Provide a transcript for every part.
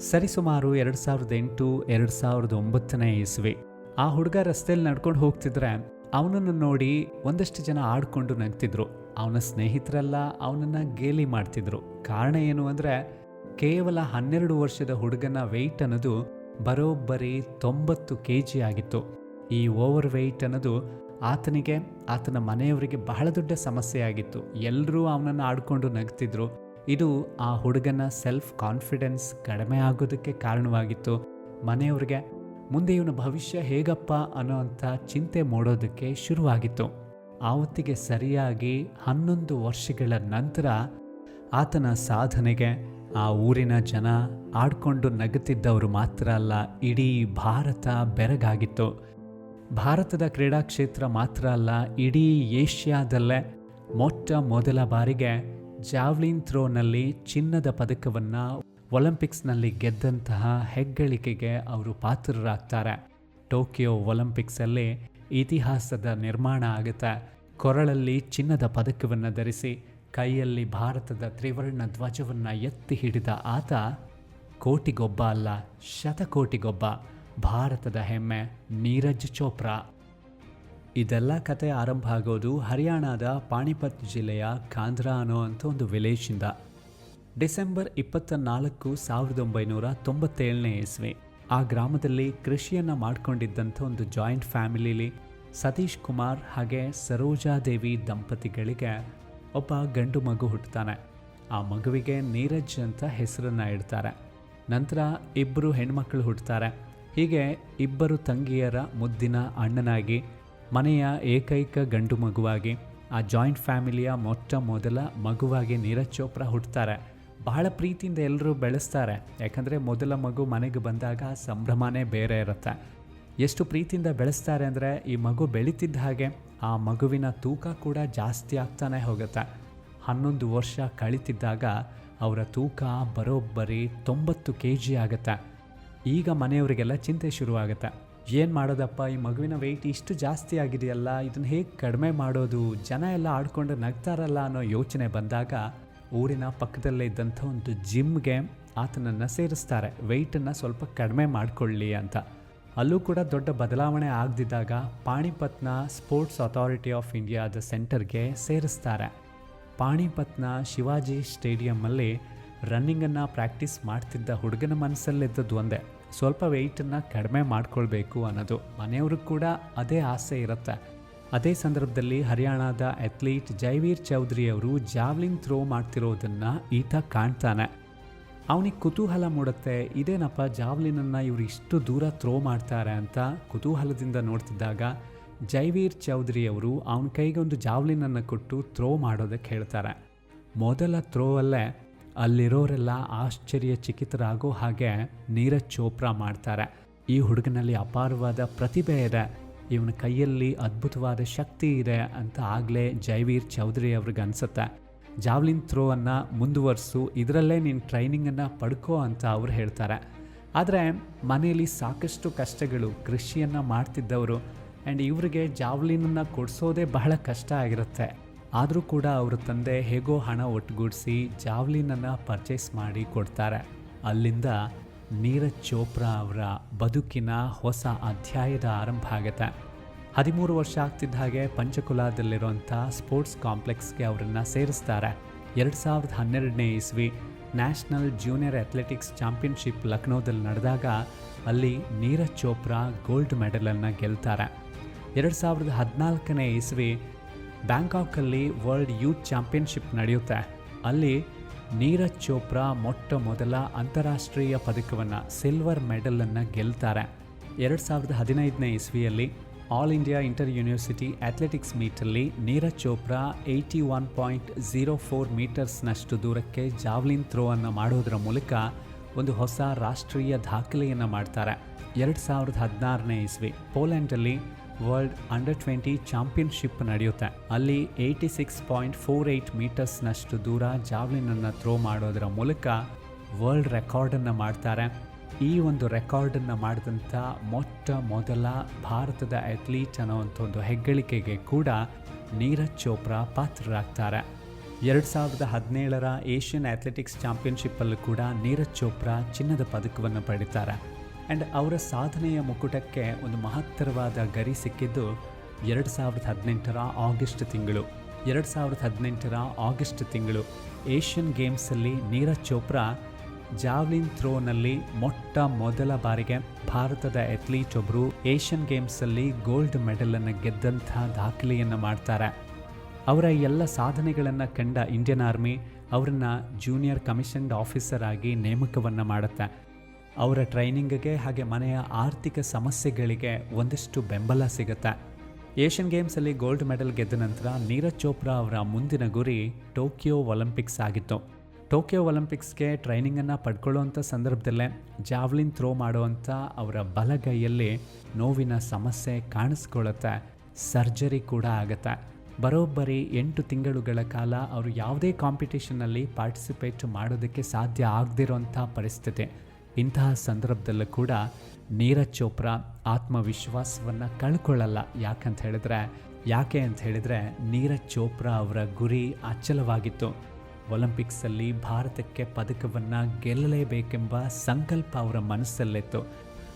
ಸರಿಸುಮಾರು ಎರಡು ಸಾವಿರದ ಎಂಟು, ಎರಡು ಸಾವಿರದ ಒಂಬತ್ತನೇ ಇಸ್ವಿ. ಆ ಹುಡುಗ ರಸ್ತೆಯಲ್ಲಿ ನಡ್ಕೊಂಡು ಹೋಗ್ತಿದ್ರೆ ಅವನನ್ನು ನೋಡಿ ಒಂದಷ್ಟು ಜನ ಆಡ್ಕೊಂಡು ನಗ್ತಿದ್ರು. ಅವನ ಸ್ನೇಹಿತರೆಲ್ಲ ಅವನನ್ನು ಗೇಲಿ ಮಾಡ್ತಿದ್ರು. ಕಾರಣ ಏನು ಅಂದರೆ ಕೇವಲ ಹನ್ನೆರಡು ವರ್ಷದ ಹುಡುಗನ ವೆಯ್ಟ್ ಅನ್ನೋದು ಬರೋಬ್ಬರಿ ತೊಂಬತ್ತು ಕೆ ಜಿ ಆಗಿತ್ತು. ಈ ಓವರ್ ವೆಯ್ಟ್ ಅನ್ನೋದು ಆತನಿಗೆ, ಆತನ ಮನೆಯವರಿಗೆ ಬಹಳ ದೊಡ್ಡ ಸಮಸ್ಯೆ ಆಗಿತ್ತು. ಎಲ್ಲರೂ ಅವನನ್ನು ಆಡ್ಕೊಂಡು ನಗ್ತಿದ್ರು. ಇದು ಆ ಹುಡುಗನ ಸೆಲ್ಫ್ ಕಾನ್ಫಿಡೆನ್ಸ್ ಕಡಿಮೆ ಆಗೋದಕ್ಕೆ ಕಾರಣವಾಗಿತ್ತು. ಮನೆಯವ್ರಿಗೆ, ಮುಂದೆ ಇವನ ಭವಿಷ್ಯ ಹೇಗಪ್ಪ? ಅನ್ನೋ ಅಂಥ ಚಿಂತೆ ಮೂಡೋದಕ್ಕೆ ಶುರುವಾಗಿತ್ತು. ಆವತ್ತಿಗೆ ಸರಿಯಾಗಿ ಹನ್ನೊಂದು ವರ್ಷಗಳ ನಂತರ ಆತನ ಸಾಧನೆಗೆ ಆ ಊರಿನ ಜನ ಆಡ್ಕೊಂಡು ನಗುತ್ತಿದ್ದವರು ಮಾತ್ರ ಅಲ್ಲ, ಇಡೀ ಭಾರತ ಬೆರಗಾಗಿತ್ತು. ಭಾರತದ ಕ್ರೀಡಾ ಕ್ಷೇತ್ರ ಮಾತ್ರ ಅಲ್ಲ, ಇಡೀ ಏಷ್ಯಾದಲ್ಲೇ ಮೊಟ್ಟ ಮೊದಲ ಬಾರಿಗೆ ಜಾವ್ಲಿನ್ ಥ್ರೋನಲ್ಲಿ ಚಿನ್ನದ ಪದಕವನ್ನು ಒಲಿಂಪಿಕ್ಸ್ನಲ್ಲಿ ಗೆದ್ದಂತಹ ಹೆಗ್ಗಳಿಕೆಗೆ ಅವರು ಪಾತ್ರರಾಗ್ತಾರೆ. ಟೋಕಿಯೋ ಒಲಿಂಪಿಕ್ಸಲ್ಲಿ ಇತಿಹಾಸದ ನಿರ್ಮಾಣ ಆಗುತ್ತೆ. ಕೊರಳಲ್ಲಿ ಚಿನ್ನದ ಪದಕವನ್ನು ಧರಿಸಿ ಕೈಯಲ್ಲಿ ಭಾರತದ ತ್ರಿವರ್ಣ ಧ್ವಜವನ್ನು ಎತ್ತಿ ಹಿಡಿದ ಆತ ಕೋಟಿಗೊಬ್ಬ ಅಲ್ಲ, ಶತಕೋಟಿಗೊಬ್ಬ, ಭಾರತದ ಹೆಮ್ಮೆ ನೀರಜ್ ಚೋಪ್ರಾ. ಇದೆಲ್ಲ ಕತೆ ಆರಂಭ ಆಗೋದು ಹರಿಯಾಣದ ಪಾಣಿಪತ್ ಜಿಲ್ಲೆಯ ಕಾಂಧ್ರಾ ಅನ್ನೋ ಅಂತ ಒಂದು ವಿಲೇಜಿಂದ ಡಿಸೆಂಬರ್ ಇಪ್ಪತ್ತ ನಾಲ್ಕು ಸಾವಿರದ ಒಂಬೈನೂರ ತೊಂಬತ್ತೇಳನೇ ಇಸ್ವಿ. ಆ ಗ್ರಾಮದಲ್ಲಿ ಕೃಷಿಯನ್ನು ಮಾಡಿಕೊಂಡಿದ್ದಂಥ ಒಂದು ಜಾಯಿಂಟ್ ಫ್ಯಾಮಿಲಿಲಿ ಸತೀಶ್ ಕುಮಾರ್ ಹಾಗೆ ಸರೋಜಾದೇವಿ ದಂಪತಿಗಳಿಗೆ ಒಬ್ಬ ಗಂಡು ಮಗು ಹುಟ್ಟುತ್ತಾನೆ. ಆ ಮಗುವಿಗೆ ನೀರಜ್ ಅಂತ ಹೆಸರನ್ನು ಇಡ್ತಾರೆ. ನಂತರ ಇಬ್ಬರು ಹೆಣ್ಮಕ್ಳು ಹುಟ್ಟುತ್ತಾರೆ ಹೀಗೆ ಇಬ್ಬರು ತಂಗಿಯರ ಮುದ್ದಿನ ಅಣ್ಣನಾಗಿ ಮನೆಯ ಏಕೈಕ ಗಂಡು ಮಗುವಾಗಿ, ಆ ಜಾಯಿಂಟ್ ಫ್ಯಾಮಿಲಿಯ ಮೊಟ್ಟ ಮೊದಲ ಮಗುವಾಗಿ ನೀರಜ್ ಚೋಪ್ರಾ ಹುಟ್ಟುತ್ತಾರೆ ಬಹಳ ಪ್ರೀತಿಯಿಂದ ಎಲ್ಲರೂ ಬೆಳೆಸ್ತಾರೆ. ಯಾಕಂದರೆ ಮೊದಲ ಮಗು ಮನೆಗೆ ಬಂದಾಗ ಸಂಭ್ರಮನೇ ಬೇರೆ ಇರುತ್ತೆ. ಎಷ್ಟು ಪ್ರೀತಿಯಿಂದ ಬೆಳೆಸ್ತಾರೆ ಅಂದರೆ, ಈ ಮಗು ಬೆಳೀತಿದ್ದ ಹಾಗೆ ಆ ಮಗುವಿನ ತೂಕ ಕೂಡ ಜಾಸ್ತಿ ಆಗ್ತಾನೆ ಹೋಗುತ್ತೆ. ಹನ್ನೊಂದು ವರ್ಷ ಕಳೀತಿದ್ದಾಗ ಅವರ ತೂಕ ಬರೋಬ್ಬರಿ ತೊಂಬತ್ತು ಕೆ ಜಿ ಆಗುತ್ತೆ. ಈಗ ಮನೆಯವರಿಗೆಲ್ಲ ಚಿಂತೆ ಶುರುವಾಗುತ್ತೆ. ಏನು ಮಾಡೋದಪ್ಪ, ಈ ಮಗುವಿನ ವೆಯ್ಟ್ ಇಷ್ಟು ಜಾಸ್ತಿ ಆಗಿದೆಯಲ್ಲ, ಇದನ್ನು ಹೇಗೆ ಕಡಿಮೆ ಮಾಡೋದು, ಜನ ಎಲ್ಲ ಆಡ್ಕೊಂಡು ನಗ್ತಾರಲ್ಲ ಅನ್ನೋ ಯೋಚನೆ ಬಂದಾಗ ಊರಿನ ಪಕ್ಕದಲ್ಲೇ ಇದ್ದಂಥ ಒಂದು ಜಿಮ್ಗೆ ಆತನನ್ನು ಸೇರಿಸ್ತಾರೆ. ವೆಯ್ಟನ್ನು ಸ್ವಲ್ಪ ಕಡಿಮೆ ಮಾಡಿಕೊಳ್ಳಿ ಅಂತ. ಅಲ್ಲೂ ಕೂಡ ದೊಡ್ಡ ಬದಲಾವಣೆ ಆಗದಿದ್ದಾಗ ಪಾಣಿಪತ್ನ ಸ್ಪೋರ್ಟ್ಸ್ ಅಥಾರಿಟಿ ಆಫ್ ಇಂಡಿಯಾದ ಸೆಂಟರ್ಗೆ ಸೇರಿಸ್ತಾರೆ. ಪಾಣಿಪತ್ನ ಶಿವಾಜಿ ಸ್ಟೇಡಿಯಮ್ಮಲ್ಲಿ ರನ್ನಿಂಗನ್ನು ಪ್ರಾಕ್ಟೀಸ್ ಮಾಡ್ತಿದ್ದ ಹುಡುಗನ ಮನಸ್ಸಲ್ಲಿದ್ದದ್ದು ಒಂದೇ. ಸ್ವಲ್ಪ ವೆಯ್ಟನ್ನು ಕಡಿಮೆ ಮಾಡಿಕೊಳ್ಬೇಕು ಅನ್ನೋದು. ಮನೆಯವ್ರಿಗೆ ಕೂಡ ಅದೇ ಆಸೆ ಇರುತ್ತೆ. ಅದೇ ಸಂದರ್ಭದಲ್ಲಿ ಹರಿಯಾಣದ ಅಥ್ಲೀಟ್ ಜೈವೀರ್ ಚೌಧರಿ ಅವರು ಜಾವ್ಲಿನ್ ಥ್ರೋ ಮಾಡ್ತಿರೋದನ್ನು ಈತ ಕಾಣ್ತಾನೆ. ಅವನಿಗೆ ಕುತೂಹಲ ಮೂಡುತ್ತೆ, ಇದೇನಪ್ಪ ಜಾವ್ಲಿನನ್ನು ಇವರು ಇಷ್ಟು ದೂರ ಥ್ರೋ ಮಾಡ್ತಾರೆ ಅಂತ ಕುತೂಹಲದಿಂದ ನೋಡ್ತಿದ್ದಾಗ ಜೈವೀರ್ ಚೌಧರಿ ಅವರು ಅವನ ಕೈಗೆ ಒಂದು ಜಾವ್ಲಿನನ್ನು ಕೊಟ್ಟು ಥ್ರೋ ಮಾಡೋದಕ್ಕೆ ಹೇಳ್ತಾರೆ. ಮೊದಲ ಥ್ರೋ ಅಲ್ಲೇ ಆಶ್ಚರ್ಯ ಆಶ್ಚರ್ಯಚಕಿತರಾಗೋ ಹಾಗೆ ನೀರಜ್ ಚೋಪ್ರಾ ಮಾಡ್ತಾರೆ. ಈ ಹುಡುಗನಲ್ಲಿ ಅಪಾರವಾದ ಪ್ರತಿಭೆ ಇದೆ. ಇವನ ಕೈಯಲ್ಲಿ ಅದ್ಭುತವಾದ ಶಕ್ತಿ ಇದೆ ಅಂತ ಆಗಲೇ ಜೈವೀರ್ ಚೌಧರಿ ಅವ್ರಿಗೆ ಅನಿಸುತ್ತೆ. ಜಾವ್ಲಿನ್ ಥ್ರೋ ಅನ್ನು ಮುಂದುವರಿಸು, ಇದರಲ್ಲೇ ನೀನು ಟ್ರೈನಿಂಗನ್ನು ಪಡ್ಕೋ ಅಂತ ಅವ್ರು ಹೇಳ್ತಾರೆ. ಆದರೆ ಮನೆಯಲ್ಲಿ ಸಾಕಷ್ಟು ಕಷ್ಟಗಳು, ಕೃಷಿಯನ್ನು ಮಾಡ್ತಿದ್ದವರು ಆ್ಯಂಡ್ ಇವರಿಗೆ ಜಾವ್ಲಿನನ್ನು ಕೊಡಿಸೋದೇ ಬಹಳ ಕಷ್ಟ ಆಗಿರುತ್ತೆ. ಆದರೂ ಕೂಡ ಅವರ ತಂದೆ ಹೇಗೋ ಹಣ ಒಟ್ಟುಗೂಡಿಸಿ ಜಾವ್ಲಿನನ್ನು ಪರ್ಚೇಸ್ ಮಾಡಿ ಕೊಡ್ತಾರೆ. ಅಲ್ಲಿಂದ ನೀರಜ್ ಚೋಪ್ರಾ ಅವರ ಬದುಕಿನ ಹೊಸ ಅಧ್ಯಾಯದ ಆರಂಭ ಆಗುತ್ತೆ. ಹದಿಮೂರು ವರ್ಷ ಆಗ್ತಿದ್ದ ಹಾಗೆ ಪಂಚಕುಲಾದಲ್ಲಿರುವಂಥ ಸ್ಪೋರ್ಟ್ಸ್ ಕಾಂಪ್ಲೆಕ್ಸ್ಗೆ ಅವರನ್ನು ಸೇರಿಸ್ತಾರೆ. ಎರಡು ಸಾವಿರದ ಹನ್ನೆರಡನೇ ಇಸ್ವಿ ನ್ಯಾಷನಲ್ ಜೂನಿಯರ್ ಅಥ್ಲೆಟಿಕ್ಸ್ ಚಾಂಪಿಯನ್ಶಿಪ್ ಲಕ್ನೋದಲ್ಲಿ ನಡೆದಾಗ ಅಲ್ಲಿ ನೀರಜ್ ಚೋಪ್ರಾ ಗೋಲ್ಡ್ ಮೆಡಲನ್ನು ಗೆಲ್ತಾರೆ. ಎರಡು ಸಾವಿರದ ಹದಿನಾಲ್ಕನೇ ಇಸ್ವಿ ಬ್ಯಾಂಕಾಕಲ್ಲಿ ವರ್ಲ್ಡ್ ಯೂತ್ ಚಾಂಪಿಯನ್ಶಿಪ್ ನಡೆಯುತ್ತೆ. ಅಲ್ಲಿ ನೀರಜ್ ಚೋಪ್ರಾ ಮೊಟ್ಟ ಮೊದಲ ಅಂತಾರಾಷ್ಟ್ರೀಯ ಪದಕವನ್ನು ಸಿಲ್ವರ್ ಮೆಡಲನ್ನು ಗೆಲ್ತಾರೆ. ಎರಡು ಸಾವಿರದ ಹದಿನೈದನೇ ಇಸ್ವಿಯಲ್ಲಿ all India inter university athletics ಮೀಟಲ್ಲಿ Neeraj Chopra eighty one point zero four ಮೀಟರ್ಸ್ನಷ್ಟು ದೂರಕ್ಕೆ ಜಾವ್ಲಿನ್ ಥ್ರೋ ಅನ್ನು ಮಾಡೋದರ ಮೂಲಕ ಒಂದು ಹೊಸ ರಾಷ್ಟ್ರೀಯ ದಾಖಲೆಯನ್ನು ಮಾಡ್ತಾರೆ. ಎರಡು ಸಾವಿರದ ಹದಿನಾರನೇ ಇಸ್ವಿ, ಪೋಲೆಂಡಲ್ಲಿ ವರ್ಲ್ಡ್ ಅಂಡರ್ ಟ್ವೆಂಟಿ ಚಾಂಪಿಯನ್ಶಿಪ್ ನಡೆಯುತ್ತೆ. ಅಲ್ಲಿ eighty six point four eight ಮೀಟರ್ಸ್ನಷ್ಟು ದೂರ ಜಾವ್ಲಿನನ್ನು ಥ್ರೋ ಮಾಡೋದರ ಮೂಲಕ ವರ್ಲ್ಡ್ ರೆಕಾರ್ಡನ್ನು ಮಾಡ್ತಾರೆ. ಈ ಒಂದು ರೆಕಾರ್ಡನ್ನು ಮಾಡಿದಂಥ ಮೊಟ್ಟ ಮೊದಲ ಭಾರತದ ಅಥ್ಲೀಟ್ ಅನ್ನೋವಂಥ ಒಂದು ಹೆಗ್ಗಳಿಕೆಗೆ ಕೂಡ ನೀರಜ್ ಚೋಪ್ರಾ ಪಾತ್ರರಾಗ್ತಾರೆ. ಎರಡು ಸಾವಿರದ ಹದಿನೇಳರ ಏಷ್ಯನ್ ಅಥ್ಲೆಟಿಕ್ಸ್ ಚಾಂಪಿಯನ್ಶಿಪ್ಪಲ್ಲೂ ಕೂಡ ನೀರಜ್ ಚೋಪ್ರಾ ಚಿನ್ನದ ಪದಕವನ್ನು ಪಡಿತಾರೆ. ಆ್ಯಂಡ್ ಅವರ ಸಾಧನೆಯ ಮುಕುಟಕ್ಕೆ ಒಂದು ಮಹತ್ತರವಾದ ಗರಿ ಸಿಕ್ಕಿದ್ದು ಎರಡು ಸಾವಿರದ ಹದಿನೆಂಟರ ಆಗಸ್ಟ್ ತಿಂಗಳು. ಎರಡು ಸಾವಿರದ ಹದಿನೆಂಟರ ಆಗಸ್ಟ್ ತಿಂಗಳು. ಏಷ್ಯನ್ ಗೇಮ್ಸಲ್ಲಿ ನೀರಜ್ ಚೋಪ್ರಾ ಜಾವ್ಲಿನ್ ಥ್ರೋನಲ್ಲಿ ಮೊಟ್ಟ ಮೊದಲ ಬಾರಿಗೆ ಭಾರತದ ಅಥ್ಲೀಟ್ ಒಬ್ಬರು ಏಷ್ಯನ್ ಗೇಮ್ಸಲ್ಲಿ ಗೋಲ್ಡ್ ಮೆಡಲನ್ನು ಗೆದ್ದಂಥ ದಾಖಲೆಯನ್ನು ಮಾಡ್ತಾರೆ. ಅವರ ಎಲ್ಲ ಸಾಧನೆಗಳನ್ನು ಕಂಡ ಇಂಡಿಯನ್ ಆರ್ಮಿ ಅವರನ್ನು ಜೂನಿಯರ್ ಕಮಿಷನ್ಡ್ ಆಫೀಸರ್ ಆಗಿ ನೇಮಕವನ್ನು ಮಾಡುತ್ತೆ. ಅವರ ಟ್ರೈನಿಂಗ್ಗೆ ಹಾಗೆ ಮನೆಯ ಆರ್ಥಿಕ ಸಮಸ್ಯೆಗಳಿಗೆ ಒಂದಷ್ಟು ಬೆಂಬಲ ಸಿಗುತ್ತೆ. ಏಷ್ಯನ್ ಗೇಮ್ಸಲ್ಲಿ ಗೋಲ್ಡ್ ಮೆಡಲ್ ಗೆದ್ದ ನಂತರ ನೀರಜ್ ಚೋಪ್ರಾ ಅವರ ಮುಂದಿನ ಗುರಿ ಟೋಕಿಯೋ ಒಲಿಂಪಿಕ್ಸ್ ಆಗಿತ್ತು. ಟೋಕಿಯೋ ಒಲಿಂಪಿಕ್ಸ್ಗೆ ಟ್ರೈನಿಂಗನ್ನು ಪಡ್ಕೊಳ್ಳುವಂಥ ಸಂದರ್ಭದಲ್ಲೇ ಜಾವ್ಲಿನ್ ಥ್ರೋ ಮಾಡುವಂಥ ಅವರ ಬಲಗೈಯಲ್ಲಿ ನೋವಿನ ಸಮಸ್ಯೆ ಕಾಣಿಸ್ಕೊಳ್ಳುತ್ತೆ. ಸರ್ಜರಿ ಕೂಡ ಆಗುತ್ತೆ. ಬರೋಬ್ಬರಿ ಎಂಟು ತಿಂಗಳುಗಳ ಕಾಲ ಅವರು ಯಾವುದೇ ಕಾಂಪಿಟೇಷನ್ನಲ್ಲಿ ಪಾರ್ಟಿಸಿಪೇಟ್ ಮಾಡೋದಕ್ಕೆ ಸಾಧ್ಯ ಆಗದಿರೋಂಥ ಪರಿಸ್ಥಿತಿ. ಇಂತಹ ಸಂದರ್ಭದಲ್ಲೂ ಕೂಡ ನೀರಜ್ ಚೋಪ್ರಾ ಆತ್ಮವಿಶ್ವಾಸವನ್ನು ಕಳ್ಕೊಳ್ಳಲ್ಲ. ಯಾಕಂತ ಹೇಳಿದ್ರೆ, ಯಾಕೆ ಅಂತ ಹೇಳಿದರೆ ನೀರಜ್ ಚೋಪ್ರಾ ಅವರ ಗುರಿ ಅಚಲವಾಗಿತ್ತು. ಒಲಿಂಪಿಕ್ಸಲ್ಲಿ ಭಾರತಕ್ಕೆ ಪದಕವನ್ನು ಗೆಲ್ಲಲೇಬೇಕೆಂಬ ಸಂಕಲ್ಪ ಅವರ ಮನಸ್ಸಲ್ಲಿತ್ತು.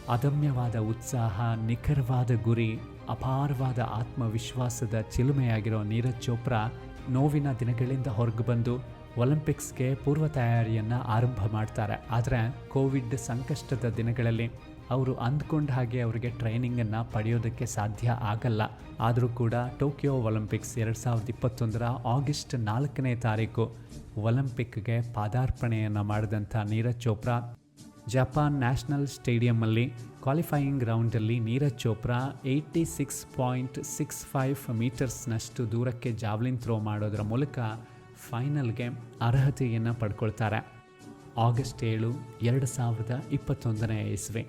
ಅದಮ್ಯವಾದ ಉತ್ಸಾಹ, ನಿಖರವಾದ ಗುರಿ, ಅಪಾರವಾದ ಆತ್ಮವಿಶ್ವಾಸದ ಚಿಲುಮೆಯಾಗಿರೋ ನೀರಜ್ ಚೋಪ್ರಾ ನೋವಿನ ದಿನಗಳಿಂದ ಹೊರಗೆ ಬಂದು ಒಲಿಂಪಿಕ್ಸ್ಗೆ ಪೂರ್ವ ತಯಾರಿಯನ್ನು ಆರಂಭ ಮಾಡ್ತಾರೆ. ಆದರೆ ಕೋವಿಡ್ ಸಂಕಷ್ಟದ ದಿನಗಳಲ್ಲಿ ಅವರು ಅಂದ್ಕೊಂಡ ಹಾಗೆ ಅವರಿಗೆ ಟ್ರೈನಿಂಗನ್ನು ಪಡೆಯೋದಕ್ಕೆ ಸಾಧ್ಯ ಆಗಲ್ಲ. ಆದರೂ ಕೂಡ ಟೋಕಿಯೋ ಒಲಿಂಪಿಕ್ಸ್ ಎರಡು ಸಾವಿರದ ಇಪ್ಪತ್ತೊಂದರ ಆಗಸ್ಟ್ ನಾಲ್ಕನೇ ತಾರೀಕು ಒಲಿಂಪಿಕ್ಗೆ ಪಾದಾರ್ಪಣೆಯನ್ನು ಮಾಡಿದಂಥ ನೀರಜ್ ಚೋಪ್ರಾ ಜಪಾನ್ ನ್ಯಾಷನಲ್ ಸ್ಟೇಡಿಯಮ್ಮಲ್ಲಿ qualifying ರೌಂಡಲ್ಲಿ Neeraj Chopra eighty six point six five ಮೀಟರ್ಸ್ನಷ್ಟು ದೂರಕ್ಕೆ ಜಾವ್ಲಿನ್ ಥ್ರೋ ಮಾಡೋದರ ಮೂಲಕ ಫೈನಲ್ಗೆ ಅರ್ಹತೆಯನ್ನು ಪಡ್ಕೊಳ್ತಾರೆ. ಆಗಸ್ಟ್ ಏಳು, ಎರಡು ಸಾವಿರದ ಇಪ್ಪತ್ತೊಂದನೇ ಇಸ್ವಿ.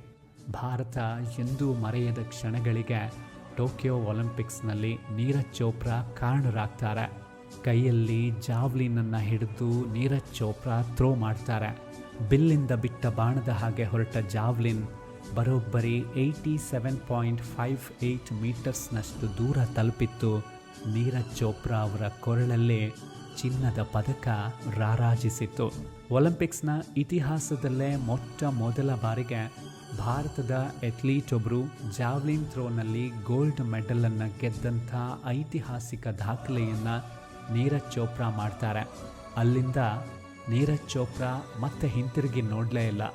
ಭಾರತ ಎಂದೂ ಮರೆಯದ ಕ್ಷಣಗಳಿಗೆ ಟೋಕಿಯೋ ಒಲಿಂಪಿಕ್ಸ್ನಲ್ಲಿ ನೀರಜ್ ಚೋಪ್ರಾ ಕಾರಣರಾಗ್ತಾರೆ. ಕೈಯಲ್ಲಿ ಜಾವ್ಲಿನನ್ನು ಹಿಡಿದು ನೀರಜ್ ಚೋಪ್ರಾ ಥ್ರೋ ಮಾಡ್ತಾರೆ. ಬಿಲ್ಲಿಂದ ಬಿಟ್ಟ ಬಾಣದ ಹಾಗೆ ಹೊರಟ ಜಾವ್ಲಿನ್ ಬರೋಬ್ಬರಿ eighty seven point five eight ಮೀಟರ್ಸ್ನಷ್ಟು ದೂರ ತಲುಪಿತ್ತು. ನೀರಜ್ ಚೋಪ್ರಾ ಅವರ ಕೊರಳಲ್ಲೇ ಚಿನ್ನದ ಪದಕ ರಾರಾಜಿಸಿತ್ತು. ಒಲಿಂಪಿಕ್ಸ್ನ ಇತಿಹಾಸದಲ್ಲೇ ಮೊಟ್ಟ ಮೊದಲ ಬಾರಿಗೆ ಭಾರತದ ಅಥ್ಲೀಟ್ ಒಬ್ಬರು ಜಾವ್ಲಿನ್ ಥ್ರೋನಲ್ಲಿ ಗೋಲ್ಡ್ ಮೆಡಲನ್ನು ಗೆದ್ದಂಥ ಐತಿಹಾಸಿಕ ದಾಖಲೆಯನ್ನು ನೀರಜ್ ಚೋಪ್ರಾ ಮಾಡ್ತಾರೆ. ಅಲ್ಲಿಂದ ನೀರಜ್ ಚೋಪ್ರಾ ಮತ್ತೆ ಹಿಂತಿರುಗಿ ನೋಡಲೇ ಇಲ್ಲ.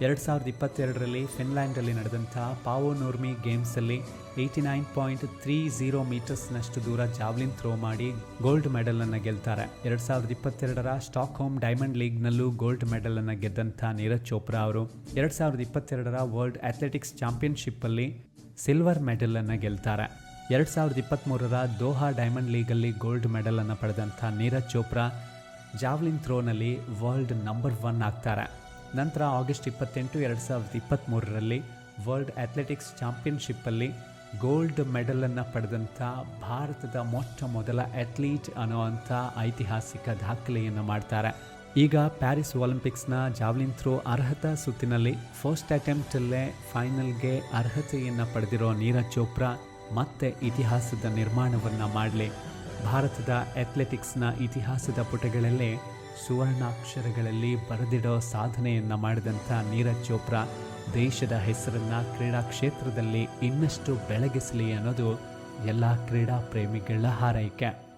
ಎರಡು ಸಾವಿರದ ಇಪ್ಪತ್ತೆರಡರಲ್ಲಿ ಫಿನ್ಲ್ಯಾಂಡಲ್ಲಿ ನಡೆದಂಥ Paavo Nurmi ಗೇಮ್ಸಲ್ಲಿ eighty nine point three zero ಮೀಟರ್ಸ್ನಷ್ಟು ದೂರ ಜಾವ್ಲಿನ್ ಥ್ರೋ ಮಾಡಿ ಗೋಲ್ಡ್ ಮೆಡಲನ್ನು ಗೆಲ್ತಾರೆ. ಎರಡು ಸಾವಿರದ ಇಪ್ಪತ್ತೆರಡರ ಸ್ಟಾಕ್ ಹೋಮ್ ಡೈಮಂಡ್ ಲೀಗ್ನಲ್ಲೂ ಗೋಲ್ಡ್ ಮೆಡಲನ್ನು ಗೆದ್ದಂಥ ನೀರಜ್ ಚೋಪ್ರಾ ಅವರು ಎರಡು ಸಾವಿರದ ಇಪ್ಪತ್ತೆರಡರ ವರ್ಲ್ಡ್ ಅಥ್ಲೆಟಿಕ್ಸ್ ಚಾಂಪಿಯನ್ಶಿಪ್ಪಲ್ಲಿ ಸಿಲ್ವರ್ ಮೆಡಲನ್ನು ಗೆಲ್ತಾರೆ. ಎರಡು ಸಾವಿರದ ಇಪ್ಪತ್ತ್ಮೂರರ ದೋಹಾ ಡೈಮಂಡ್ ಲೀಗಲ್ಲಿ ಗೋಲ್ಡ್ ಮೆಡಲನ್ನು ಪಡೆದಂಥ ನೀರಜ್ ಚೋಪ್ರಾ ಜಾವ್ಲಿನ್ ಥ್ರೋನಲ್ಲಿ ವರ್ಲ್ಡ್ ನಂಬರ್ ಒನ್ ಆಗ್ತಾರೆ. ನಂತರ ಆಗಸ್ಟ್ ಇಪ್ಪತ್ತೆಂಟು, ಎರಡು ಸಾವಿರದ ಇಪ್ಪತ್ತ್ಮೂರರಲ್ಲಿ ವರ್ಲ್ಡ್ ಅಥ್ಲೆಟಿಕ್ಸ್ ಚಾಂಪಿಯನ್ಶಿಪ್ಪಲ್ಲಿ ಗೋಲ್ಡ್ ಮೆಡಲನ್ನು ಪಡೆದಂಥ ಭಾರತದ ಮೊಟ್ಟ ಮೊದಲ ಅಥ್ಲೀಟ್ ಅನ್ನುವಂಥ ಐತಿಹಾಸಿಕ ದಾಖಲೆಯನ್ನು ಮಾಡ್ತಾರೆ. ಈಗ ಪ್ಯಾರಿಸ್ ಒಲಿಂಪಿಕ್ಸ್ನ ಜಾವ್ಲಿನ್ ಥ್ರೋ ಅರ್ಹತಾ ಸುತ್ತಿನಲ್ಲಿ ಫಸ್ಟ್ ಅಟೆಂಪ್ಟಲ್ಲೇ ಫೈನಲ್ಗೆ ಅರ್ಹತೆಯನ್ನು ಪಡೆದಿರೋ ನೀರಜ್ ಚೋಪ್ರಾ ಮತ್ತೆ ಇತಿಹಾಸದ ನಿರ್ಮಾಣವನ್ನು ಮಾಡಲಿ. ಭಾರತದ ಅಥ್ಲೆಟಿಕ್ಸ್ನ ಇತಿಹಾಸದ ಪುಟಗಳಲ್ಲೇ ಸುವರ್ಣಾಕ್ಷರಗಳಲ್ಲಿ ಬರೆದಿಡೋ ಸಾಧನೆಯನ್ನು ಮಾಡಿದಂಥ ನೀರಜ್ ಚೋಪ್ರಾ ದೇಶದ ಹೆಸರನ್ನು ಕ್ರೀಡಾ ಕ್ಷೇತ್ರದಲ್ಲಿ ಇನ್ನಷ್ಟು ಬೆಳಗಿಸಲಿ ಅನ್ನೋದು ಎಲ್ಲ ಕ್ರೀಡಾ ಪ್ರೇಮಿಗಳ ಹಾರೈಕೆ.